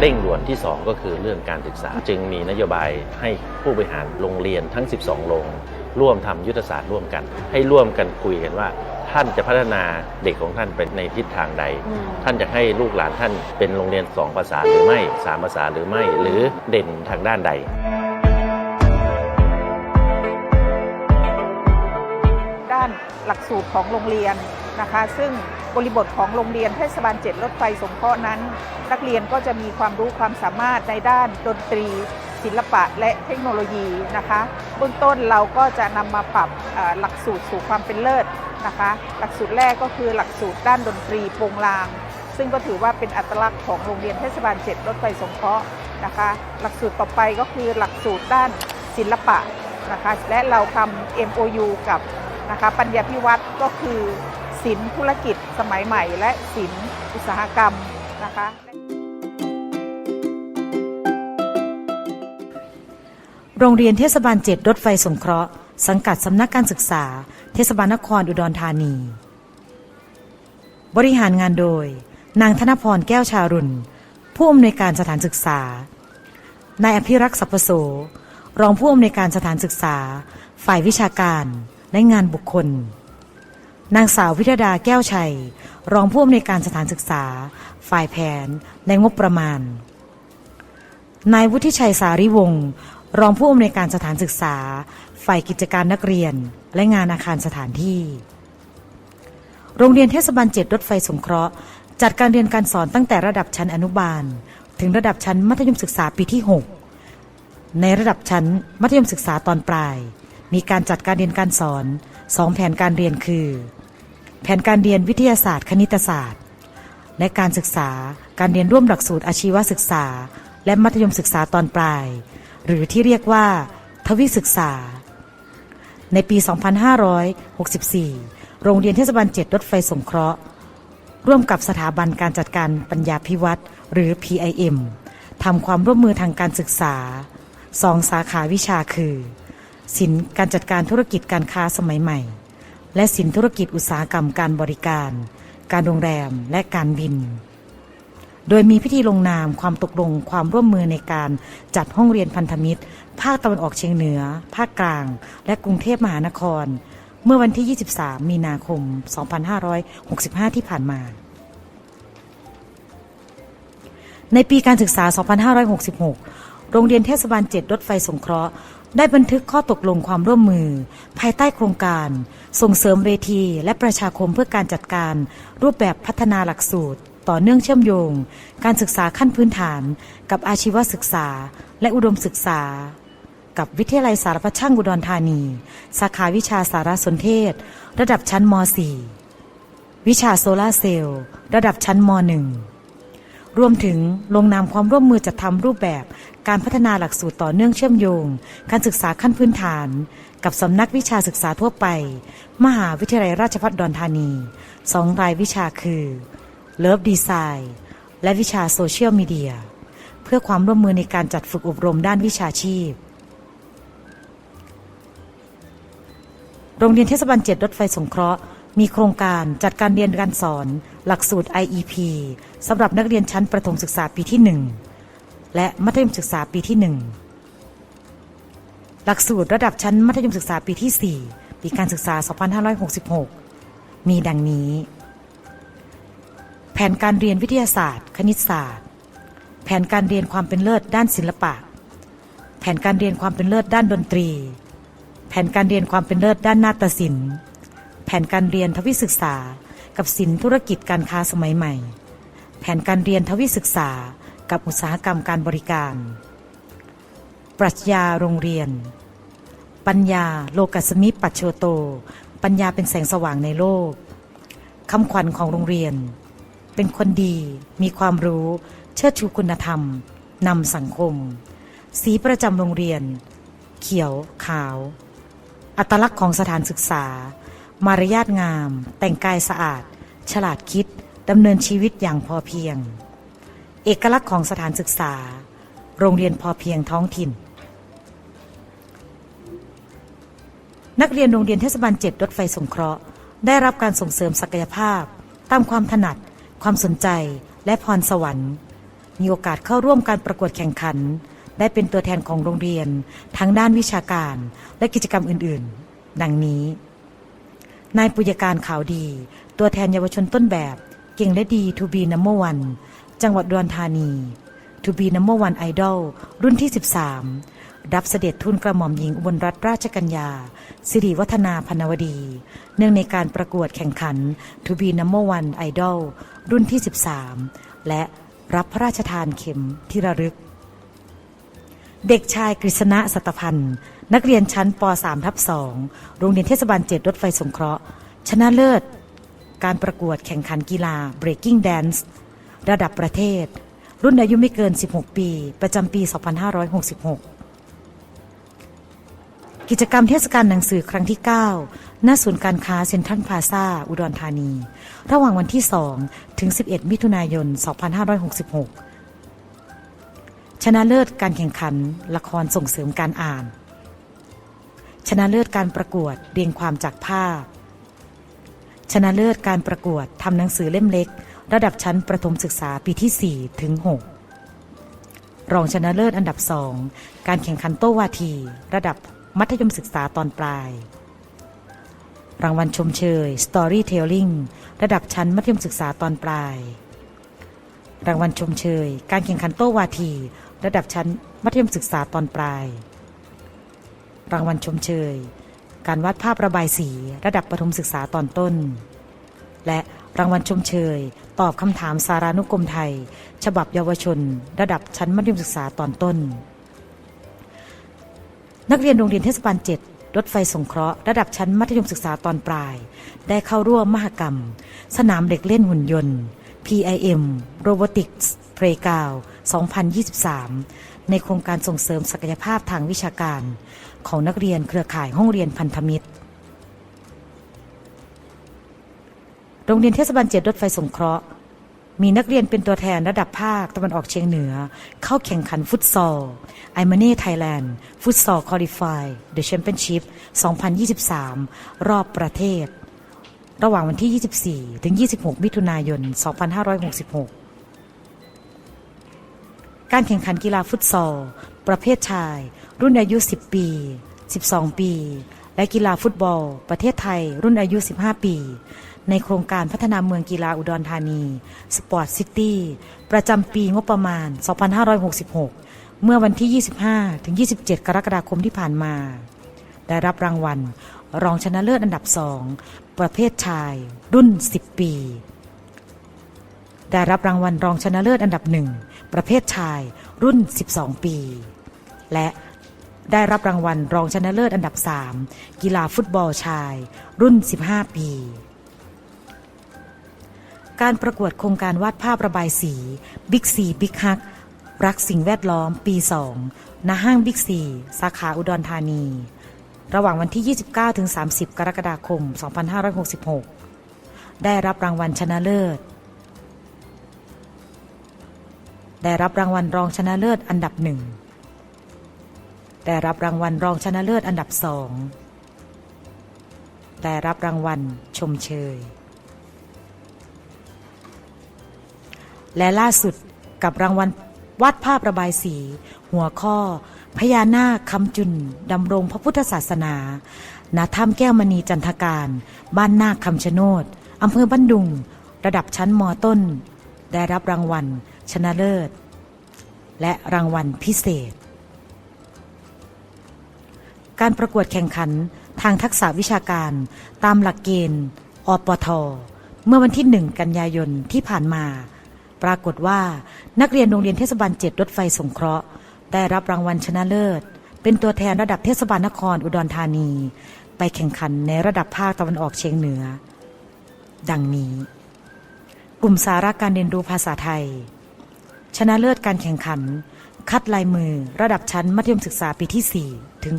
เร่งด่วนที่ 2 ก็คือเรื่องการศึกษา จึงมีนโยบายให้ผู้บริหารโรงเรียนทั้ง 12 โรงร่วมทำยุทธศาสตร์ร่วมกัน ให้ร่วมกันคุยกันว่า ท่านจะพัฒนาเด็กของท่านไปในทิศทางใดอืมท่านจะให้ลูกหลานท่านเป็นโรงเรียน 2 ภาษาหรือไม่3ภาษาหรือไม่ หรือเด่นทางด้านใดด้านหลักสูตรของโรงเรียนนะคะ ซึ่ง บริบทของโรงเรียนเทศบาลเจ็ดรถไฟสงเคราะห์นั้น นักเรียนก็จะมีความรู้ความสามารถในด้านดนตรี ศิลปะและเทคโนโลยีนะคะเบื้องต้นเราก็จะนำมาปรับหลักสูตรสู่ความเป็นเลิศนะคะ หลักสูตรแรกก็คือหลักสูตรด้านดนตรีโปรงลาง ซึ่งก็ถือว่าเป็นอัตลักษณ์ของโรงเรียนเทศบาลเจ็ดรถไฟสงเคราะห์นะคะ หลักสูตรต่อไปก็คือหลักสูตรด้านศิลปะนะคะและเราทำ MOU กับนะคะปัญญาพิวัตรก็คือ ศิลธุรกิจสมัยใหม่ และศิลอุตสาหกรรมนะคะโรงเรียนเทศบาลเจ็ดรถไฟสงเคราะห์ สังกัดสำนักการศึกษา เทศบาลนครอุดรธานี บริหารงานโดย นางธนพรแก้วชารุณ ผู้อำนวยการสถานศึกษา นายอภิรักษ์สัพพโสรองผู้อำนวยการสถานศึกษา ฝ่ายวิชาการและงานบุคคล นางสาววิทดาแก้วชัย รองผู้อำนวยการสถานศึกษา ฝ่ายแผนและงบประมาณ นายวุฒิชัยสาริวงศ์รองผู้อำนวยการสถานศึกษา ฝ่ายกิจการนักเรียน และงานอาคารสถานที่ โรงเรียนเทศบาลเจ็ดรถไฟสงเคราะห์ จัดการเรียนการสอนตั้งแต่ระดับชั้นอนุบาล ถึงระดับชั้นมัธยมศึกษาปีที่ 6 ในระดับชั้นมัธยมศึกษาตอนปลาย มีการจัดการเรียนการสอนสองแผนการเรียนคือ แผนการเรียนวิทยาศาสตร์ คณิตศาสตร์ และการศึกษาการเรียนร่วมหลักสูตรอาชีวศึกษา และมัธยมศึกษาตอนปลาย หรือที่เรียกว่า ทวิศึกษา ในปี 2564 โรงเรียนเทศบาล7รถไฟสงเคราะห์ ร่วมกับสถาบันการจัดการปัญญาพิวัตรหรือ PIM ทำความร่วมมือทางการศึกษาสองสาขาวิชาคือ ศิลป์การจัดการธุรกิจการค้าสมัยใหม่ และสินธุรกิจอุตสาหกรรมการบริการ การโรงแรมและการบิน โดยมีพิธีลงนามความตกลงความร่วมมือในการจัดห้องเรียนพันธมิตร ภาคตะวันออกเฉียงเหนือ ภาคกลาง และกรุงเทพมหานคร เมื่อวันที่ 23 มีนาคม 2565 ที่ผ่านมาในปีการศึกษา 2566 โรงเรียนเทศบาล 7 รถไฟสงเคราะห์ ได้บันทึกข้อตกลงความร่วมมือ ภายใต้โครงการ ส่งเสริมเวทีและประชาคมเพื่อการจัดการ รูปแบบพัฒนาหลักสูตร ต่อเนื่องเชื่อมโยง การศึกษาขั้นพื้นฐาน กับอาชีวศึกษา และอุดมศึกษา กับวิทยาลัยสารพัดช่างอุดรธานี สาขาวิชาสารสนเทศ ระดับชั้นม .4 วิชาโซลาร์เซลล์ ระดับชั้นม .1 รวมถึงลงนามความร่วมมือจัดทำรูปแบบ การพัฒนาหลักสูตรต่อเนื่องเชื่อมโยง การศึกษาขั้นพื้นฐาน กับสำนักวิชาศึกษาทั่วไป มหาวิทยาลัยราชภัฏดอนธานีสองรายวิชาคือเลิฟดีไซน์และวิชาโซเชียลมีเดียเพื่อความร่วมมือในการจัดฝึกอบรมด้านวิชาชีพ โรงเรียนเทศบาล7รถไฟสงเคราะห์มีโครงการจัดการเรียนการสอน หลักสูตร IEP สำหรับนักเรียนชั้นประถมศึกษาปีที่ 1 และมัธยมศึกษาปีที่ 1 หลักสูตรระดับชั้นมัธยมศึกษาปีที่ 4 ปีการศึกษา 2566 มีดังนี้ แผนการเรียนวิทยาศาสตร์ คณิตศาสตร์ แผนการเรียนความเป็นเลิศด้านศิลปะ แผนการเรียนความเป็นเลิศด้านดนตรี แผนการเรียนความเป็นเลิศด้านนาฏศิลป์ แผนการเรียนทวิศึกษา กับศิลป์ธุรกิจการค้าสมัยใหม่ แผนการเรียนทวิศึกษากับอุตสาหกรรมการบริการ ปรัชญาโรงเรียน ปัญญาโลกัสมิปัจโชโต ปัญญาเป็นแสงสว่างในโลกคำขวัญของโรงเรียน เป็นคนดี มีความรู้ เชิดชูคุณธรรมนำสังคม สีประจำโรงเรียน เขียวขาว อัตลักษณ์ของสถานศึกษา มารยาทงาม แต่งกายสะอาด ฉลาดคิดดำเนินชีวิตอย่างพอเพียง เอกลักษณ์ของสถานศึกษา โรงเรียนพอเพียงท้องถิ่น นักเรียนโรงเรียนเทศบาล7รถไฟสงเคราะห์ ได้รับการส่งเสริมศักยภาพ ตามความถนัด ความสนใจและพรสวรรค์ มีโอกาสเข้าร่วมการประกวดแข่งขัน ได้เป็นตัวแทนของโรงเรียนทั้งด้านวิชาการและกิจกรรมอื่น ๆ ดังนี้ นายปุยการข่าวดี ตัวแทนเยาวชนต้นแบบ เก่งและดี To be number one จังหวัดดอุดรธานี To be number one idol รุ่นที่ 13 รับเสด็จทุนกระหม่อมหญิงอุบลรัตนราชกัญญา สิริวัฒนาพนวดี เนื่องในการประกวดแข่งขัน To be number one idol รุ่นที่ 13 และรับพระราชทานเข็มที่ระลึก เด็กชายกฤษณะสัตพันธ์ นักเรียนชั้นป .3 ทับ2โรงเรียนเทศบาล 7 รถไฟสงเคราะห์ ชนะเลิศ การประกวดแข่งขันกีฬา Breaking Dance ระดับประเทศ รุ่นอายุไม่เกิน 16 ปี ประจำปี 2566 กิจกรรมเทศกาลหนังสือครั้งที่9ณศูนย์การค้าเซ็นทรัลพาซาอุดรธานี ระหว่างวันที่ 2 ถึง 11 มิถุนายน 2566 ชนะเลิศการแข่งขัน ละครส่งเสริมการอ่าน ชนะเลิศการประกวดเรียงความจากภาพ ชนะเลิศการประกวดทำหนังสือเล่มเล็ก ระดับชั้นประถมศึกษาปีที่ 4 ถึง 6 รองชนะเลิศอันดับ2การแข่งขันโต้วาที ระดับมัธยมศึกษาตอนปลาย รางวัลชมเชย Storytelling ระดับชั้นมัธยมศึกษาตอนปลาย รางวัลชมเชย การแข่งขันโต้วาที ระดับชั้นมัธยมศึกษาตอนปลาย รางวัลชมเชย การวาดภาพระบายสีระดับประถมศึกษาตอนต้น และรางวัลชมเชย ตอบคำถามสารานุกรมไทย ฉบับเยาวชน ระดับชั้นมัธยมศึกษาตอนต้น นักเรียนโรงเรียนเทศบาล7รถไฟสงเคราะห์ระดับชั้นมัธยมศึกษาตอนปลาย ได้เข้าร่วมมหกรรม สนามเด็กเล่นหุ่นยนต์ PIM Robotics Playground 2023 ในโครงการส่งเสริมศักยภาพทางวิชาการ ของนักเรียนเครือข่ายห้องเรียนพันธมิตร โรงเรียนเทศบาลเจ็ดรถไฟสงเคราะห์ มีนักเรียนเป็นตัวแทนระดับภาคตะวันออกเฉียงเหนือ เข้าแข่งขันฟุตซอลไอมาเน่ไทยแลนด์ฟุตซอลคอลิฟายเดอะแชมเปี้ยนชิพ2023 รอบประเทศ ระหว่างวันที่ 24 ถึง 26 มิถุนายน 2566 การแข่งขันกีฬาฟุตซอล ประเภทชาย รุ่นอายุ 10 ปี 12 ปี และกีฬาฟุตบอล ประเทศไทย รุ่นอายุ 15 ปี ในโครงการพัฒนาเมืองกีฬาอุดรธานีสปอร์ตซิตี้ประจำปีงบประมาณ 2566 เมื่อวันที่ 25 ถึง 27 กรกฎาคมที่ผ่านมา ได้รับรางวัล รองชนะเลิศอันดับสองประเภทชาย รุ่น 10 ปี ได้รับรางวัลรองชนะเลิศอันดับหนึ่ง ประเภทชายรุ่น 12 ปี และได้รับรางวัลรองชนะเลิศอันดับ 3 กีฬาฟุตบอลชาย รุ่น 15 ปี การประกวดโครงการวาดภาพระบายสีบิ๊กซีบิ๊กฮักรักสิ่งแวดล้อมปี 2ณห้างบิ๊กซีสาขาอุดรธานี ระหว่างวันที่ 29-30 กรกฎาคม 2566 ได้รับรางวัลชนะเลิศ ได้รับรางวัลรองชนะเลิศอันดับหนึ่งได้รับรางวัลรองชนะเลิศอันดับสองได้รับรางวัลชมเชย และล่าสุดกับรางวัลวาดภาพระบายสี หัวข้อ พญานาคคำจุนดำรงพระพุทธศาสนา ณ ถ้ำแก้วมณีจันทการ บ้านนาคคำชะโนดอำเภอบ้านดุง ระดับชั้นมต้น ได้รับรางวัล ชนะเลิศ และรางวัลพิเศษ การประกวดแข่งขันทางทักษะวิชาการตามหลักเกณฑ์อปท เมื่อวันที่ 1 กันยายนที่ผ่านมา ปรากฏว่านักเรียนโรงเรียนเทศบาล7รถไฟสงเคราะห์ ได้รับรางวัลชนะเลิศ เป็นตัวแทนระดับเทศบาลนครอุดรธานี ไปแข่งขันในระดับภาคตะวันออกเฉียงเหนือ ดังนี้ กลุ่มสาระการเรียนรู้ภาษาไทย ชนะเลิศการแข่งขัน คัดลายมือ ระดับชั้นมัธยมศึกษาปีที่ 4 ถึง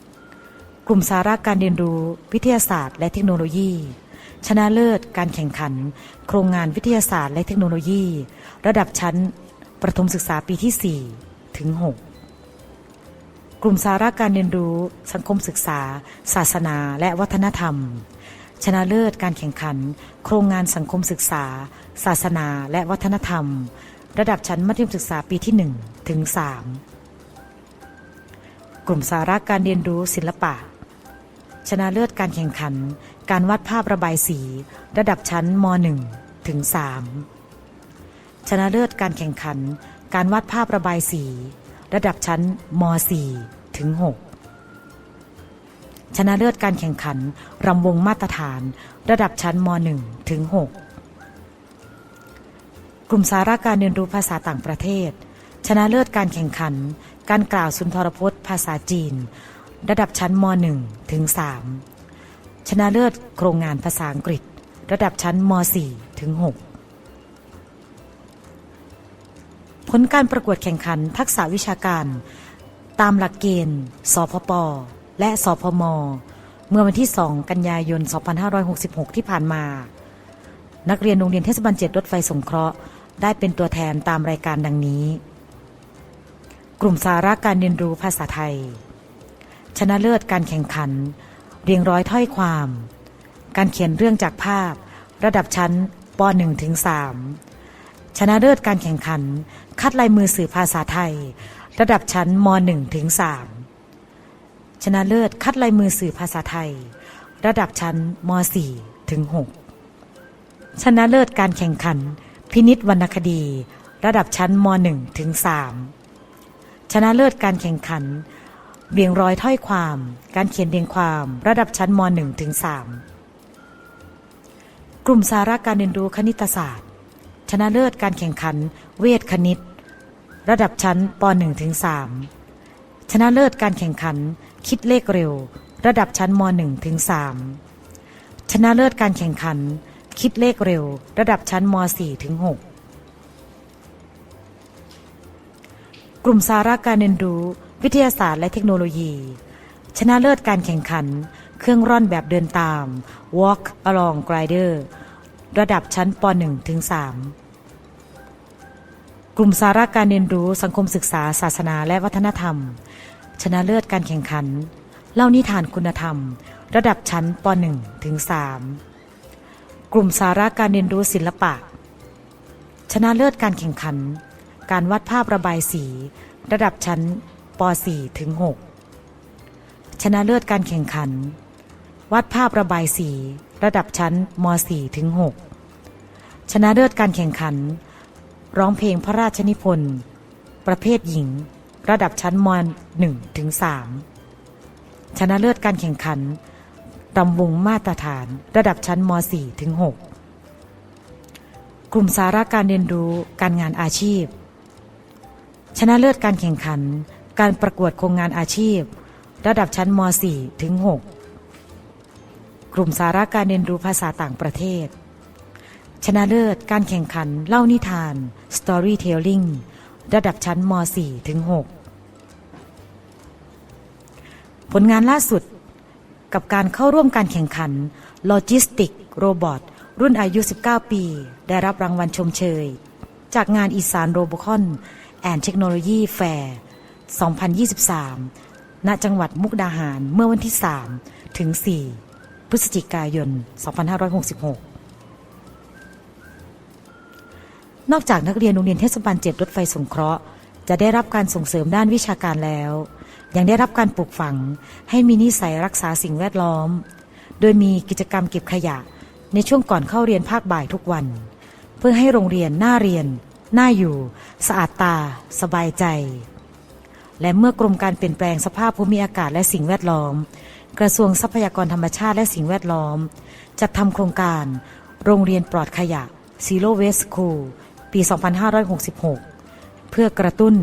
6 กลุ่มสาระการเรียนรู้ วิทยาศาสตร์ และเทคโนโลยี ชนะเลิศการแข่งขัน โครงงานวิทยาศาสตร์และเทคโนโลยี ระดับชั้น ประถมศึกษาปีที่ 4 ถึง 6 กลุ่มสาระการเรียนรู้ สังคมศึกษา ศาสนา และวัฒนธรรมชนะเลิศการแข่งขัน โครงงานสังคมศึกษา ศาสนาและวัฒนธรรม ระดับชั้นมัธยมศึกษาปีที่ 1 ถึง 3 กลุ่มสาระการเรียนรู้ศิลปะ ชนะเลิศการแข่งขัน การวาดภาพระบายสี ระดับชั้นม .1 ถึง 3 ชนะเลิศการแข่งขัน การวาดภาพระบายสี ระดับชั้นม .4 ถึง 6 ชนะเลิศการแข่งขันรำวงมาตรฐาน ระดับชั้นม .1 ถึง 6 กลุ่มสาระการเรียนรู้ภาษาต่างประเทศ ชนะเลิศการแข่งขัน การกล่าวสุนทรพจน์ ภาษาจีน ระดับชั้นม .1 ถึง 3 ชนะเลิศโครงงานภาษาอังกฤษ ระดับชั้นม .4 ถึง 6 ผลการประกวดแข่งขันทักษะวิชาการ ตามหลักเกณฑ์ สพป และสพม เมื่อวันที่ 2 กันยายน 2566 ที่ผ่านมานักเรียนโรงเรียนเทศบาล7รถไฟสงเคราะห์ ได้เป็นตัวแทนตามรายการดังนี้ กลุ่มสาระการเรียนรู้ภาษาไทย ชนะเลิศการแข่งขัน เรียงร้อยถ้อยความ การเขียนเรื่องจากภาพ ระดับชั้นป .1 ถึง3ชนะเลิศการแข่งขัน คัดลายมือสื่อภาษาไทย ระดับชั้นม .1 ถึง3ชนะเลิศคัดลายมือสื่อภาษาไทย ระดับชั้นม .4 ถึง6ชนะเลิศการแข่งขัน พินิษวรรณคดี ระดับชั้นม .1 ถึง 3 ชนะเลิศการแข่งขันเรียงร้อยถ้อยความ การเขียนเรียงความ ระดับชั้นม .1 ถึง 3 กลุ่มสาระการเรียนรู้คณิตศาสตร์ ชนะเลิศการแข่งขัน เวทคณิต ระดับชั้นป .1 ถึง 3 ชนะเลิศการแข่งขัน คิดเลขเร็ว ระดับชั้นม .1 ถึง 3 ชนะเลิศการแข่งขัน คิดเลขเร็ว ระดับชั้นม .4 ถึง 6 กลุ่มสาระการเรียนรู้ วิทยาศาสตร์และเทคโนโลยี ชนะเลิศการแข่งขัน เครื่องร่อนแบบเดินตาม Walk along glider ระดับชั้นป .1 ถึง 3 กลุ่มสาระการเรียนรู้สังคมศึกษา ศาสนาและวัฒนธรรม ชนะเลิศการแข่งขัน เล่านิทานคุณธรรม ระดับชั้นป .1 ถึง 3 กลุ่มสาระการเรียนรู้ศิลปะ ชนะเลิศการแข่งขัน การวาดภาพระบายสี ระดับชั้นป .4 ถึง 6 ชนะเลิศการแข่งขัน วาดภาพระบายสี ระดับชั้นม .4 ถึง 6 ชนะเลิศการแข่งขัน ร้องเพลงพระราชนิพนธ์ ประเภทหญิง ระดับชั้นม .1 ถึง 3 ชนะเลิศการแข่งขัน รำวงมาตรฐานระดับชั้นม .4 ถึง 6 กลุ่มสาระการเรียนรู้การงานอาชีพ ชนะเลิศการแข่งขัน การประกวดโครงงานอาชีพ ระดับชั้นม .4 ถึง 6 กลุ่มสาระการเรียนรู้ภาษาต่างประเทศ ชนะเลิศการแข่งขันเล่านิทาน Storytelling ระดับชั้นม .4 ถึง 6 ผลงานล่าสุด กับการเข้าร่วมการแข่งขัน Logistic Robot รุ่นอายุ 19 ปี ได้รับรางวัลชมเชย จากงานอีสานโรบคอนแอนเทคโนโลยีแฟร์2023 ณ จังหวัดมุกดาหารเมื่อวันที่ 3 ถึง 4 พฤศจิกายน 2566 นอกจากนักเรียนโรงเรียนเทศบาล7รถไฟสงเคราะห์ จะได้รับการส่งเสริมด้านวิชาการแล้ว ยังได้รับการปลูกฝังให้มีนิสัยรักษาสิ่งแวดล้อม โดยมีกิจกรรมเก็บขยะในช่วงก่อนเข้าเรียนภาคบ่ายทุกวัน เพื่อให้โรงเรียนน่าเรียน น่าอยู่ สะอาดตา สบายใจ และเมื่อกรมการเปลี่ยนแปลงสภาพภูมิอากาศและสิ่งแวดล้อม กระทรวงทรัพยากรธรรมชาติและสิ่งแวดล้อม จัดทำโครงการ โรงเรียนปลอดขยะ Zero Waste School ปี 2566 เพื่อกระตุ้น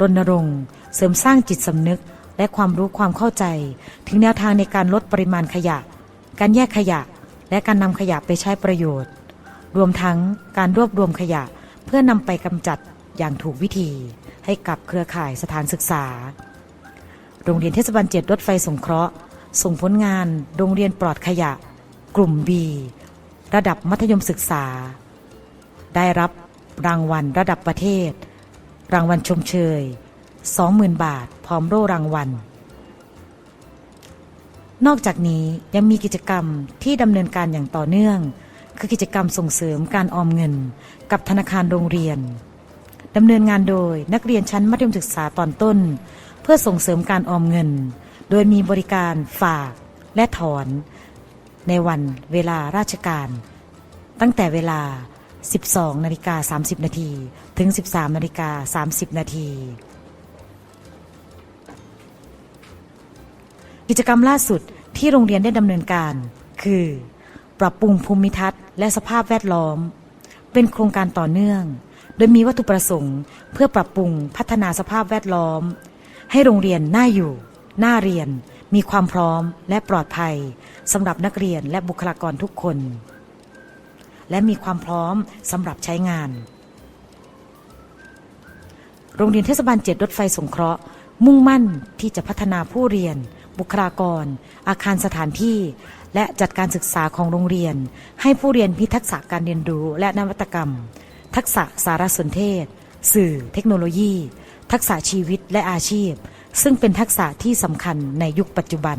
รณรงค์ เสริมสร้างจิตสำนึก และความรู้ความเข้าใจ ถึงแนวทางในการลดปริมาณขยะ การแยกขยะ และการนำขยะไปใช้ประโยชน์ รวมทั้งการรวบรวมขยะ เพื่อนำไปกำจัดอย่างถูกวิธี ให้กับเครือข่ายสถานศึกษา โรงเรียนเทศบาลเจ็ดรถไฟสงเคราะห์ ส่งผลงาน โรงเรียนปลอดขยะ กลุ่ม B ระดับมัธยมศึกษา ได้รับรางวัลระดับประเทศ รางวัลชมเชย 20,000 บาท พร้อมโล่รางวัล นอกจากนี้ยังมีกิจกรรมที่ดำเนินการอย่างต่อเนื่อง คือกิจกรรมส่งเสริมการออมเงิน กับธนาคารโรงเรียนดำเนินงานโดยนักเรียนชั้นมัธยมศึกษาตอนต้น เพื่อส่งเสริมการออมเงิน โดยมีบริการฝากและถอน ในวันเวลาราชการ ตั้งแต่เวลา 12 นาฬิกา 30 นาที ถึง 13 นาฬิกา 30 นาที กิจกรรมล่าสุดที่โรงเรียนได้ดำเนินการ คือ ปรับปรุงภูมิทัศน์และสภาพแวดล้อม เป็นโครงการต่อเนื่อง โดยมีวัตถุประสงค์ เพื่อปรับปรุงพัฒนาสภาพแวดล้อม ให้โรงเรียนน่าอยู่ น่าเรียน มีความพร้อมและปลอดภัยสำหรับนักเรียนและบุคลากรทุกคน และมีความพร้อมสำหรับใช้งาน โรงเรียนเทศบาลเจ็ดรถไฟสงเคราะห์ มุ่งมั่นที่จะพัฒนาผู้เรียน บุคลากร อาคารสถานที่ และจัดการศึกษาของโรงเรียน ให้ผู้เรียนพิทักษะการเรียนรู้และนวัตกรรม ทักษะสารสนเทศ สื่อ เทคโนโลยี ทักษะชีวิตและอาชีพ ซึ่งเป็นทักษะที่สำคัญในยุคปัจจุบัน